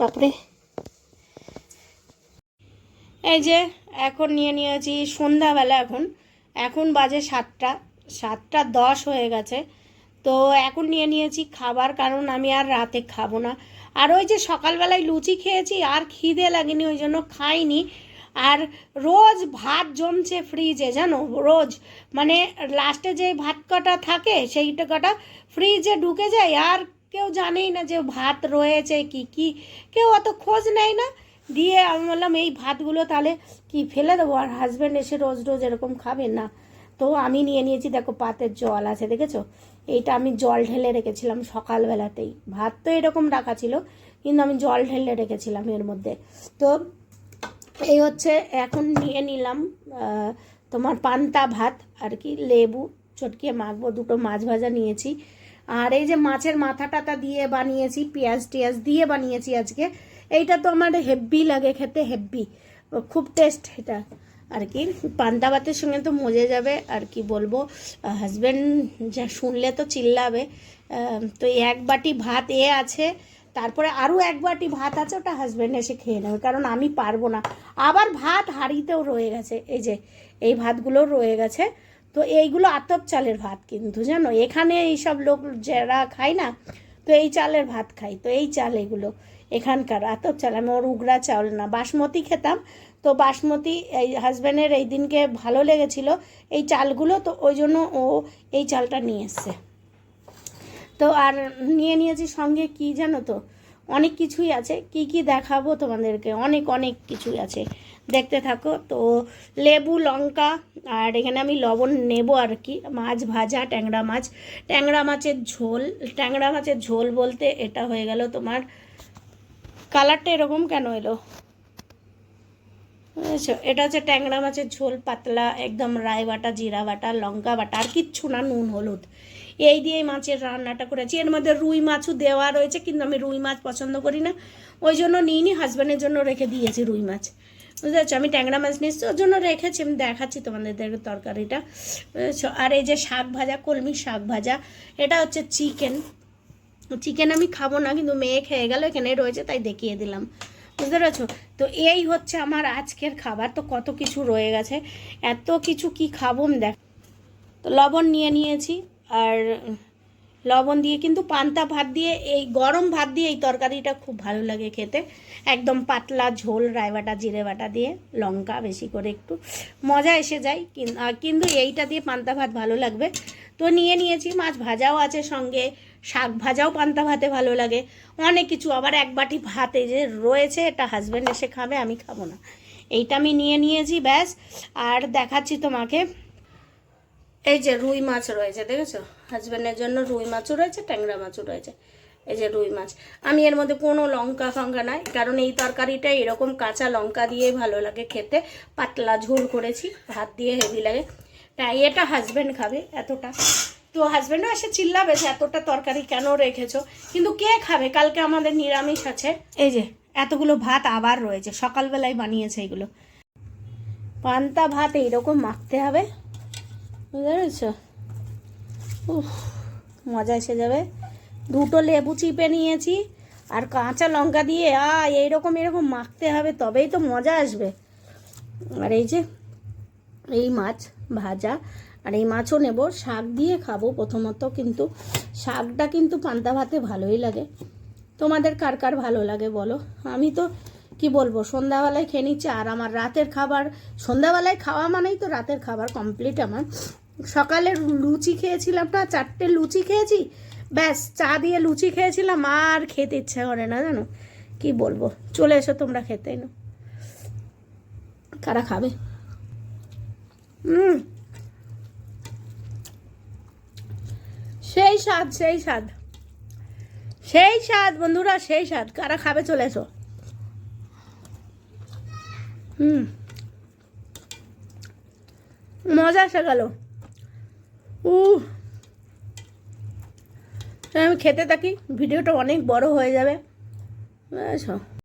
তারপরে এই যে, এখন নিয়ে নিয়েছি সন্ধ্যাবেলা এখন। এখন বাজে সাতটা সাতটা দশ হয়ে গেছে। তো এখন নিয়ে নিয়েছি খাবার, কারণ আমি আর রাতে খাব না। আর ওই যে সকালবেলায় লুচি খেয়েছি, আর খিদে লাগেনি, ওই জন্য খাইনি। আর রোজ ভাত জমছে ফ্রিজে জানো? রোজ। মানে লাস্টে যে ভাত কটা থাকে, সেইটা কটা ফ্রিজে ঢুকে যায়, আর কেউ জানেই না যে ভাত রয়েছে কি কি। কেউ অত খোঁজ নেয় না। দিয়ে আমি বললাম, এই ভাতগুলো তাহলে কি ফেলে দেবো? আর হাজব্যান্ড এসে রোজ রোজ এরকম খাবে না। তো আমি নিয়ে নিয়েছি, দেখো পাতের জল আছে, দেখেছ? এইটা আমি জল ঢেলে রেখেছিলাম সকালবেলাতেই। ভাত তো এরকম রাখা ছিল, কিন্তু আমি জল ঢেলে রেখেছিলাম এর মধ্যে। তো এই হচ্ছে, এখন নিয়ে নিলাম তোমার পান্তা ভাত আর কি লেবু চটকিয়ে মাখবো, দুটো মাছ ভাজা নিয়েছি। আর এই যে মাছের মাথা টাতা দিয়ে বানিয়েছি, পেঁয়াজ টিয়াজ দিয়ে বানিয়েছি আজকে। এইটা তো আমার হেব্বি লাগে, খেতে হেব্বি। খুব টেস্ট এটা। আর কি, পান্তা ভাতের সঙ্গে তো মজে যাবে, আর কি বলব হাজব্যান্ড যা শুনলে তো চিল্লাবে। তো এক বাটি ভাত এ আছে, তারপরে আরও এক বাটি ভাত আছে, ওটা হাজব্যান্ড এসে খেয়ে নেবে, কারণ আমি পারব না। আবার ভাত হাঁড়িতেও রয়ে গেছে, এই যে, এই ভাতগুলো রয়ে গেছে। তো এইগুলো আতপ চালের ভাত কিন্তু, জানো? এখানে এইসব লোক যারা খায় না, তো এই চালের ভাত খাই তো এই চাল এগুলো, এখানকার আতপ চাল। আমি ওর উগরা চাউল না, বাসমতি খেতাম। তো বাসমতি এই হাজব্যান্ডের এই দিনকে ভালো লেগেছিল। এই চালগুলো তো ওই জন্য ও এই চালটা নিয়ে এসছে। তো আর নিয়ে নিয়েছি সঙ্গে কি জানো তো? অনেক কিছুই আছে। কি কি দেখাবো তোমাদেরকে? অনেক অনেক কিছুই আছে। দেখতে থাকো। তো লেবু, লঙ্কা, আর এখানে আমি লবণ নেব আর কি। মাছ ভাজা, ট্যাংরা মাছ। ট্যাংরা মাছের ঝোল, ট্যাংরা মাছের ঝোল বলতে এটা হয়ে গেল তোমার। কালারটা এরকম কেন এলো? বুঝেছ এটা হচ্ছে ট্যাংরা মাছের ঝোল, পাতলা, একদম রায় বাটা, জিরা বাটা, লঙ্কা বাটা, আর কিচ্ছু না, নুন, হলুদ। এই দিয়ে মাছের রান্নাটা করেছি। এর মধ্যে রুই মাছও দেওয়া রয়েছে, কিন্তু আমি রুই মাছ পছন্দ করি না। ওই জন্য নিইনি হাজব্যান্ডের জন্য রেখে দিয়েছি রুই মাছ। বুঝতে পারছ? আমি ট্যাংরা মাছ নিয়েছি ওর জন্য রেখেছি, আমি দেখাচ্ছি তোমাদের তরকারিটা। বুঝেছ? আর এই যে শাক ভাজা, কলমি শাক ভাজা, এটা হচ্ছে চিকেন। চিকেন আমি খাব না, কিন্তু মেয়ে খেয়ে গেল এখানে রয়েছে, তাই দেখিয়ে দিলাম। বুঝতে পেরেছ? তো এই হচ্ছে আমার আজকের খাবার। তো কত কিছু রয়ে গেছে। এত কিছু কি খাব দেখ তো লবণ নিয়ে নিয়েছি, আর লবণ দিয়ে, কিন্তু পান্তা ভাত দিয়ে, এই গরম ভাত দিয়ে এই তরকারিটা খুব ভালো লাগে খেতে। একদম পাতলা ঝোল, রায়বাটা জিরে বাটা দিয়ে, লঙ্কা বেশি করে একটু। মজা এসে যায় কিন্তু এইটা দিয়ে পান্তা ভাত ভালো লাগবে। তো নিয়ে নিয়েছি, মাছ ভাজাও আছে সঙ্গে, শাক ভাজাও পান্তা ভাতে ভালো লাগে। অনেক কিছু, আবার এক বাটি ভাত এই যে রয়েছে, এটা হাজব্যান্ড এসে খাবে, আমি খাব না। এইটা আমি নিয়ে নিয়েছি, ব্যাস। আর দেখাচ্ছি তোমাকে। এই যে রুই মাছ রয়েছে, দেখেছ? হাজব্যান্ডের জন্য রুই মাছও রয়েছে, ট্যাংরা মাছও রয়েছে। এই যে রুই মাছ। আমি এর মধ্যে কোনো লঙ্কা ফঙ্কা নাই, কারণ এই তরকারিটা এরকম কাঁচা লঙ্কা দিয়ে ভালো লাগে খেতে। পাতলা ঝোল করেছি, ভাত দিয়ে হেভি লাগে। তাই এটা হাজব্যান্ড খাবে এতটা। তো হাজব্যান্ডও এসে চিল্লাবে যে এতটা তরকারি কেন রেখেছো? কিন্তু কে খাবে? কালকে আমাদের নিরামিষ আছে। এই যে, এতগুলো ভাত আবার রয়েছে। সকালবেলায় বানিয়েছে এগুলো। পান্তা ভাত এইরকম মাখতে হবে। বুঝতে পেরেছ? উফ, মজা এসে যাবে। দুটো লেবু চিপে নিয়েছি আর কাঁচা লঙ্কা দিয়ে আ এইরকম এরকম মাখতে হবে, তবেই তো মজা আসবে। আর এই যে, এই মাছ ভাজা, আর এই মাছও নেব। শাক দিয়ে খাব প্রথমত, কিন্তু শাকটা কিন্তু পান্তা ভাতে ভালোই লাগে। তোমাদের কার কার ভালো লাগে বলো? আমি তো, কি বলব, সন্ধ্যাবেলায় খেয়ে নিচ্ছি, আর আমার রাতের খাবার, সন্ধ্যাবেলায় খাওয়া মানেই তো রাতের খাবার কমপ্লিট আমার। সকালে লুচি খেয়েছিলাম না, চারটে লুচি খেয়েছি। ব্যাস, চা দিয়ে লুচি খেয়েছিলাম, আর খেতে ইচ্ছে করে না, জানো? কি বলব? চলে এসো তোমরা খেতে না কারা খাবে? হুম সেই স্বাদ সেই স্বাদ। সেই স্বাদ, বন্ধুরা, সেই স্বাদ। কারা খাবে চলে এসো। হুম মজা গেল। উ আমি খেতে থাকি ভিডিওটা অনেক বড় হয়ে যাবে।